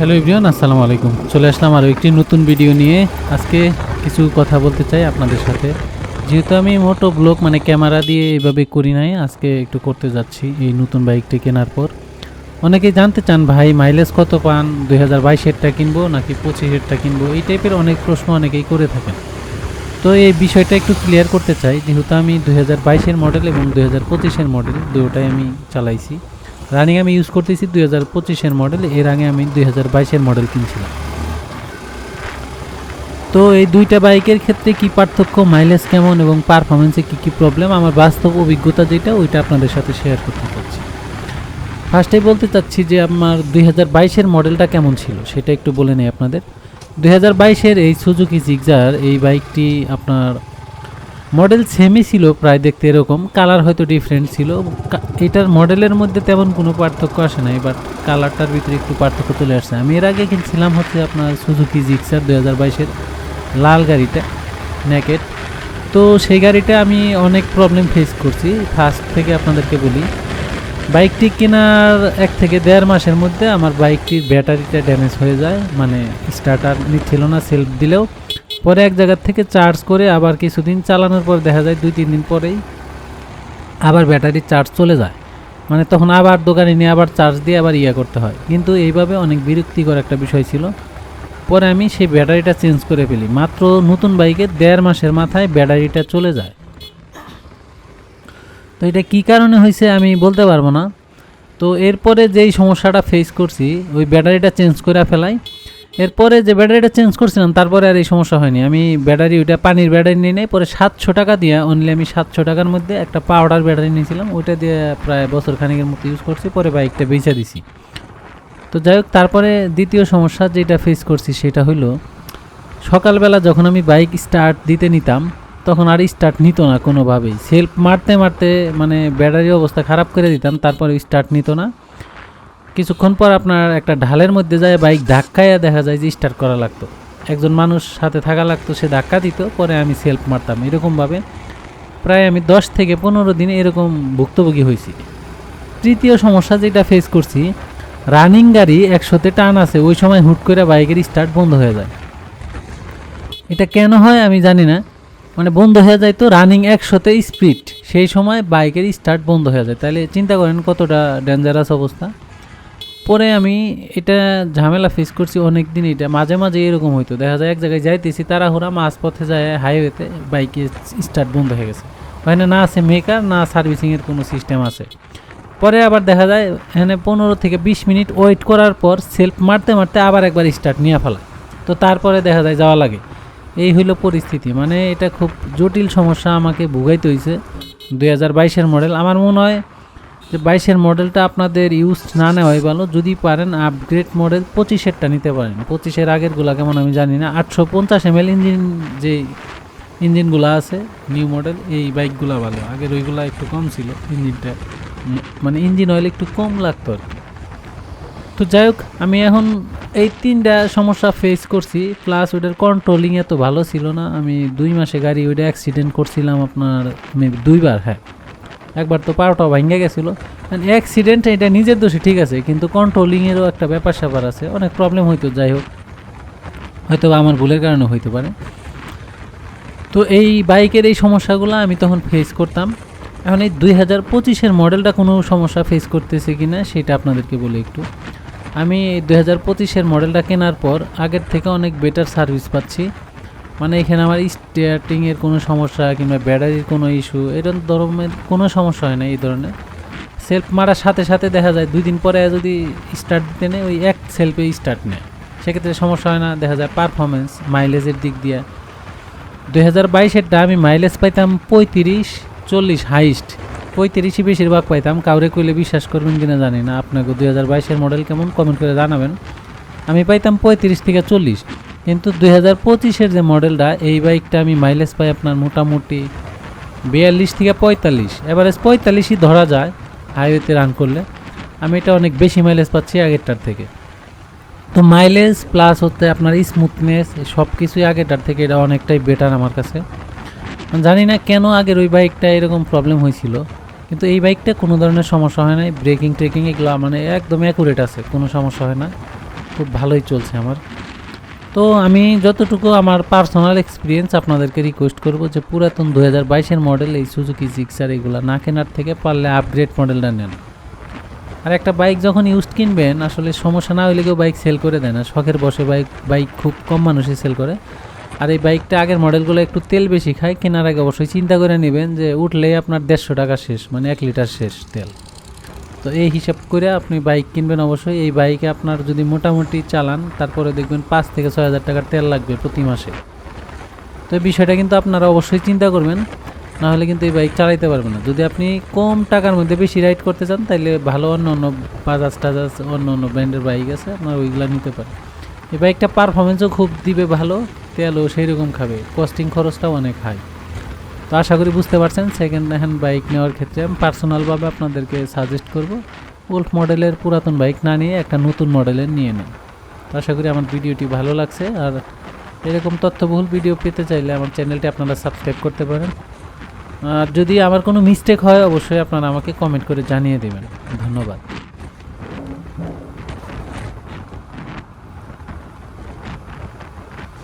Hello ইব্রিয়ান আসসালামু আলাইকুম। চলে আসলাম আরও একটি নতুন ভিডিও নিয়ে। আজকে কিছু কথা বলতে চাই আপনাদের সাথে। যেহেতু আমি মোটো ব্লগ মানে ক্যামেরা দিয়ে এইভাবে করি নাই, আজকে একটু করতে যাচ্ছি এই নতুন বাইকটি কেনার পর। অনেকেই জানতে চান, ভাই মাইলেজ কত পান? দুই হাজার বাইশেরটা কিনবো নাকি পঁচিশেরটা কিনবো? এই টাইপের অনেক প্রশ্ন অনেকেই করে থাকেন। তো এই বিষয়টা একটু ক্লিয়ার করতে চাই। যেহেতু আমি দুই হাজার বাইশের মডেল এবং দুই হাজার পঁচিশের মডেল দুটোটাই আমি চালাইছি। রানিং আমি ইউজ করতেছি দুই হাজার পঁচিশের মডেল এর আগে আমি দুই হাজার বাইশের মডেল কিনছিলাম। তো এই দুইটা বাইকের ক্ষেত্রে কি পার্থক্য মাইলেজ কেমন এবং পারফরমেন্সে কি কি প্রবলেম আমার বাস্তব অভিজ্ঞতা যেটা, ওইটা আপনাদের সাথে শেয়ার করতে চাচ্ছি। ফার্স্টেই বলতে চাচ্ছি যে আমার দুই হাজার বাইশের মডেলটা কেমন ছিল, সেটা একটু বলে নেই আপনাদের। দুই হাজার বাইশের এই সুজুকি জিগজার এই বাইকটি আপনার মডেল সেমই ছিল, প্রায় দেখতে এরকম। কালার হয়তো ডিফারেন্ট ছিল। এটার মডেলের মধ্যে তেমন কোনো পার্থক্য আসে নাই বাট কালারটার ভিতরে একটু পার্থক্য চলে আসছে। আমি এর আগে কিনছিলাম হচ্ছে আপনার সুজুকি জিক্সার দু হাজার বাইশের লাল গাড়িটা নেকেট তো সেই গাড়িটা আমি অনেক প্রবলেম ফেস করছি। ফার্স্ট থেকে আপনাদেরকে বলি বাইকটি কেনার এক থেকে দেড় মাসের মধ্যে আমার বাইকটির ব্যাটারিটা ড্যামেজ হয়ে যায়। মানে স্টার্টার নিচ্ছিল না সেলফ দিলেও। পরে এক জায়গার থেকে চার্জ করে আবার কিছুদিন চালানোর পর দেখা যায় দুই, তিন দিন পরেই আবার ব্যাটারির চার্জ চলে যায়। মানে তখন আবার দোকানে নিয়ে আবার চার্জ দিয়ে আবার ইয়ে করতে হয়। কিন্তু এইভাবে অনেক বিরক্তিকর একটা বিষয় ছিল। পরে আমি সেই ব্যাটারিটা চেঞ্জ করে ফেলি। মাত্র নতুন বাইকে দেড় মাসের মাথায় ব্যাটারিটা চলে যায়। তো এটা কী কারণে হয়েছে আমি বলতে পারব না। তো এরপরে যেই সমস্যাটা ফেস করছি, ওই ব্যাটারিটা চেঞ্জ করে ফেলাই। এরপরে যে ব্যাটারিটা চেঞ্জ করছিলাম, তারপরে আর এই সমস্যা হয়নি। আমি ব্যাটারি, ওইটা পানির ব্যাটারি নিয়ে নেই, পরে সাতশো টাকা দিয়ে অনলি আমি সাতশো টাকার মধ্যে একটা পাউডার ব্যাটারি নিয়েছিলাম। ওইটা দিয়ে প্রায় বছর খানিকের মতো ইউজ করছি, পরে বাইকটা বেচে দিছি। তো যাই হোক, তারপরে দ্বিতীয় সমস্যা যেটা ফেস করছি সেটা হলো সকালবেলা যখন আমি বাইক স্টার্ট দিতে নিতাম, তখন আর স্টার্ট নিত না কোনোভাবেই। সেলফ মারতে মারতে মানে ব্যাটারি অবস্থা খারাপ করে দিতাম তারপরে স্টার্ট নিত না। কিছুক্ষণ পর আপনার একটা ঢালের মধ্যে যায়, বাইক ধাক্কায় দেখা যায় যে স্টার্ট করা লাগতো। একজন মানুষ সাথে থাকা লাগতো, সে ধাক্কা দিত, পরে আমি সেলফ মারতাম। এরকমভাবে প্রায় আমি দশ থেকে পনেরো দিনে এরকম ভুক্তভোগী হয়েছি। তৃতীয় সমস্যা যেটা ফেস করছি রানিং গাড়ি একশোতে টান আছে, ওই সময় হুট করে বাইকের স্টার্ট বন্ধ হয়ে যায়। এটা কেন হয় আমি জানি না। মানে বন্ধ হয়ে যায় তো রানিং একশোতে স্পিড সেই সময় বাইকের স্টার্ট বন্ধ হয়ে যায়। তাহলে চিন্তা করেন কতটা ডেঞ্জারাস অবস্থা। পরে আমি এটা ঝামেলা ফেস করছি অনেক দিন এটা। মাঝে মাঝে এরকম হইতো। দেখা যায় এক জায়গায় যাইতেছি, তাড়াহুড়া মাঝপথে যায় হাইওয়েতে বাইকে স্টার্ট বন্ধ হয়ে গেছে। ওখানে না আছে মেকার না সার্ভিসিংয়ের কোনো সিস্টেম আছে। পরে আবার দেখা যায়, এখানে পনেরো থেকে বিশ মিনিট ওয়েট করার পর সেলফ মারতে মারতে আবার একবার স্টার্ট নিয়ে ফেলা তো তারপরে দেখা যায় যাওয়া লাগে। এই হইল পরিস্থিতি। মানে এটা খুব জটিল সমস্যা আমাকে ভুগাইতে হয়েছে দুই হাজার বাইশের মডেল আমার মনে হয় যে বাইশের মডেলটা আপনাদের ইউজ না নেওয়াই ভালো, যদি পারেন আপগ্রেড মডেল পঁচিশেরটা নিতে পারেন। পঁচিশের আগেরগুলা কেমন আমি জানি না। আটশো পঞ্চাশ এম ইঞ্জিন যে ইঞ্জিনগুলো আছে নিউ মডেল এই বাইকগুলো ভালো। আগের ওইগুলা একটু কম ছিল ইঞ্জিনটা মানে ইঞ্জিন অয়েল একটু কম লাগতো আর। তো যাই হোক, আমি এখন এই তিনটা সমস্যা ফেস করছি প্লাস ওইটার কন্ট্রোলিং এত ভালো ছিল না। আমি দুই মাসে গাড়ি ওইটা অ্যাক্সিডেন্ট করছিলাম আপনার মেবি দুইবার হ্যাঁ। একবার তো পাওয়াটাও ভাঙ্গে গেছিল। অ্যাক্সিডেন্ট এটা নিজের দোষে ঠিক আছে, কিন্তু কন্ট্রোলিংয়েরও একটা ব্যাপার স্যাপার আছে, অনেক প্রবলেম হইতো, যাই হোক। হয়তো আমার ভুলের কারণে হইতে পারে। তো এই বাইকের এই সমস্যাগুলো আমি তখন ফেস করতাম। এখন এই দুই হাজার পঁচিশের মডেলটা কোনো সমস্যা ফেস করতেছে কি না সেটা আপনাদেরকে বলি একটু। আমি দুই হাজার পঁচিশের মডেলটা কেনার পর আগের থেকে অনেক বেটার সার্ভিস পাচ্ছি। মানে এখানে আমার স্টার্টিংয়ের কোনো সমস্যা কিংবা ব্যাটারির কোনো ইস্যু এরকম ধরনের কোনো সমস্যা হয় না এই ধরনের। সেলফ মারার সাথে সাথে দেখা যায় দুই দিন পরে যদি স্টার্ট দিতে নেয়, ওই এক সেলফে স্টার্ট নেয়। সেক্ষেত্রে সমস্যা হয় না, দেখা যায় পারফরমেন্স মাইলেজের দিক দিয়ে। দুই হাজার বাইশেরটা আমি মাইলেজ পাইতাম পঁয়ত্রিশ, চল্লিশ হাইস্ট পঁয়ত্রিশই বেশিরভাগ পাইতাম, কাউরে কইলে বিশ্বাস করবেন কিনা জানি না। আপনাকে দুই হাজার বাইশের মডেল কেমন? কমেন্ট করে জানাবেন। আমি পাইতাম পঁয়ত্রিশ থেকে চল্লিশ। কিন্তু দুই হাজার পঁচিশের যে মডেলটা, এই বাইকটা আমি মাইলেজ পাই আপনার মোটামুটি বিয়াল্লিশ থেকে পঁয়তাল্লিশ। এভারেজ পঁয়তাল্লিশই ধরা যায় হাইওয়েতে রান করলে। আমি এটা অনেক বেশি মাইলেজ পাচ্ছি আগেরটার থেকে। তো মাইলেজ প্লাস হচ্ছে আপনার স্মুথনেস সব কিছুই আগেটার থেকে এটা অনেকটাই বেটার আমার কাছে। জানি না কেন আগের ওই বাইকটা এরকম প্রবলেম হয়েছিল, কিন্তু এই বাইকটা কোনো ধরনের সমস্যা হয় না ব্রেকিং ট্রেকিং এগুলো মানে একদম অ্যাকুরেট আছে, কোনো সমস্যা হয় না। খুব ভালোই চলছে আমার। তো আমি যতটুকু আমার পার্সোনাল এক্সপিরিয়েন্স আপনাদেরকে রিকোয়েস্ট করব যে পুরাতন দু হাজার বাইশের মডেল এই সুজুকি জিক্সার এগুলো না কেনার থেকে পারলে আপগ্রেড মডেলটা নেন। আর একটা বাইক যখন ইউজড কিনবেন, আসলে সমস্যা না হলে কেউ বাইক সেল করে দেয় না শখের বসে বাইক বাইক খুব কম মানুষই সেল করে। আর এই বাইকটা আগের মডেলগুলো একটু তেল বেশি খায়, কেনার আগে অবশ্যই চিন্তা করে নেবেন যে উঠলেই আপনার দেড়শো টাকা শেষ মানে এক লিটার শেষ তেল। তো এই হিসাব করে আপনি বাইক কিনবেন অবশ্যই। এই বাইকে আপনার যদি মোটামুটি চালান, তারপরে দেখবেন পাঁচ থেকে ছয় হাজার টাকার তেল লাগবে প্রতি মাসে। তো এই বিষয়টা কিন্তু আপনারা অবশ্যই চিন্তা করবেন, না হলে কিন্তু এই বাইক চালাইতে পারবেন না। যদি আপনি কম টাকার মধ্যে বেশি রাইড করতে চান তাহলে ভালো অন্য অন্য বাজাজ টাজাজ, অন্য অন্য ব্র্যান্ডের বাইক আছে, আপনার ওইগুলো নিতে পারেন। এই বাইকটা পারফরমেন্সও খুব দিবে ভালো, তেলও সেই রকম খাবে কস্টিং খরচটাও অনেক হাই তো আশা করি বুঝতে পারছেন সেকেন্ড হ্যান্ড বাইক নেওয়ার ক্ষেত্রে আমি পার্সোনালভাবে আপনাদেরকে সাজেস্ট করব ওল্ড মডেলের পুরাতন বাইক না নিয়ে একটা নতুন মডেলের নিয়ে নিন। তো আশা করি আমার ভিডিওটি ভালো লাগছে, আর এরকম তথ্যবহুল ভিডিও পেতে চাইলে আমার চ্যানেলটি আপনারা সাবস্ক্রাইব করতে পারেন। আর যদি আমার কোনো মিস্টেক হয়, অবশ্যই আপনারা আমাকে কমেন্ট করে জানিয়ে দেবেন। ধন্যবাদ।